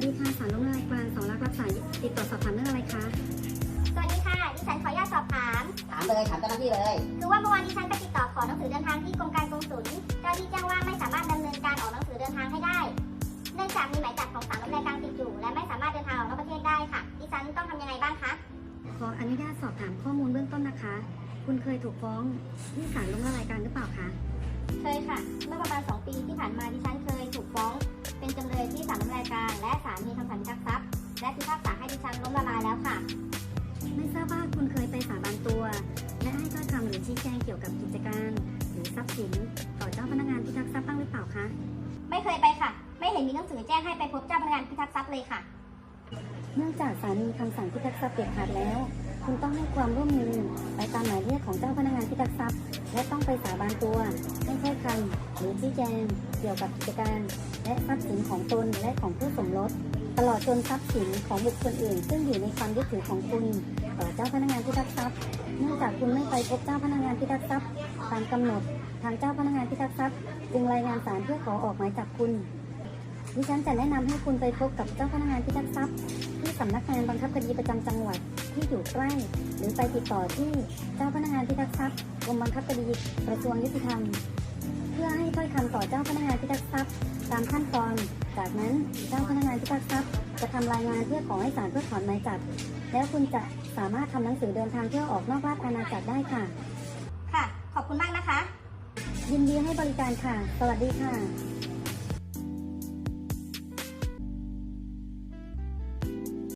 สดีค่ะสารล้มละลายกลางเสารักรับสายติดต่อสอบถามเรื่องอะไรคะ สวัสดีค่ะ ดิฉันขออนุญาตสอบถาม ถามเลยถามเจ้าหน้าที่เลย คือว่าเมื่อวานดิฉันไปติดต่อขอหนังสือเดินทางที่กรมการกงสุลเจ้าหน้าที่แจ้งว่าไม่สามารถดำเนินการออกหนังสือเดินทางให้ได้ เนื่องจากมีหมายจับของศาลล้มละลายกลางติดอยู่ และไม่สามารถเดินทางออกนอกประเทศได้ค่ะ ดิฉันต้องทำยังไงบ้างคะ ขออนุญาตสอบถามข้อมูลเบื้องต้นนะคะ คุณเคยถูกฟ้องที่ศาลล้มละลายกลางหรือเปล่าคะ เคยค่ะ เมื่อประมาณ 2 ปีที่ผ่านมาดิฉันำเลยที่ศาลล้มละลายกลางและศาลมีคำสั่งพิทักษ์ทรัพย์ และพิพากษาให้ดิฉันล้มละลายแล้วค่ะ ไม่ทราบว่าคุณเคยไปสาบานตัว และให้ถ้อยคำหรือชี้แจงเกี่ยวกับกิจการ หรือทรัพย์สินต่อเจ้าพนักงานพิทักษ์ทรัพย์บ้างหรือเปล่าคะ ไม่เคยไปค่ะ ไม่เห็นมีหนังสือแจ้งให้ไปพบเจ้าพนักงานพิทักษ์ทรัพย์เลยค่ะ เนื่องจากศาลมีคำสั่งพิทักษ์ทรัพย์เด็ดขาดแล้ว คุณต้องให้ความร่วมมือไปตามหมายเรียกของเจ้าพนักงานพิทักษ์ทรัพย์ และต้องไปสาบานตัวให้ถ้อยคำหรือชี้แจงเกี่ยวกับกิจการ และทรัพย์สินของตนและของผู้สมรสตลอดจนทรัพย์สินของบุคคลอื่น ซึ่งอยู่ในความยึดถือของคุณต่อเจ้าพนักงานพิทักษ์ทรัพย์ เนื่องจากคุณไม่ไปพบเจ้าพนักงานพิทักษ์ทรัพย์ตามกำหนด ทางเจ้าพนักงานพิทักษ์ทรัพย์จึงรายงานศาลเพื่อขอออกหมายจับคุณ ดิฉันจะแนะนำให้คุณไปพบกับเจ้าพนักงานพิทักษ์ทรัพย์ ที่สำนักงานบังคับคดีประจำจังหวัดที่อยู่ใกล้ หรือไปติดต่อที่เจ้าพนักงานพิทักษ์ทรัพย์กรมบังคับคดีกระทรวงยุติธรรม เพื่อให้ถ้อยคำต่อเจ้าพนักงานพิทักษ์ทรัพย์ตามขั้นตอน จากนั้นเจ้าพนักงานพิทักษ์ทรัพย์จะทำรายงานเพื่อขอให้ศาลเพื่อถอนหมายจับ แล้วคุณจะสามารถทำหนังสือเดินทางเพื่อออกนอกราชอาณาจักรได้ค่ะ ค่ะ ขอบคุณมากนะคะ ยินดีให้บริการค่ะ สวัสดีค่ะ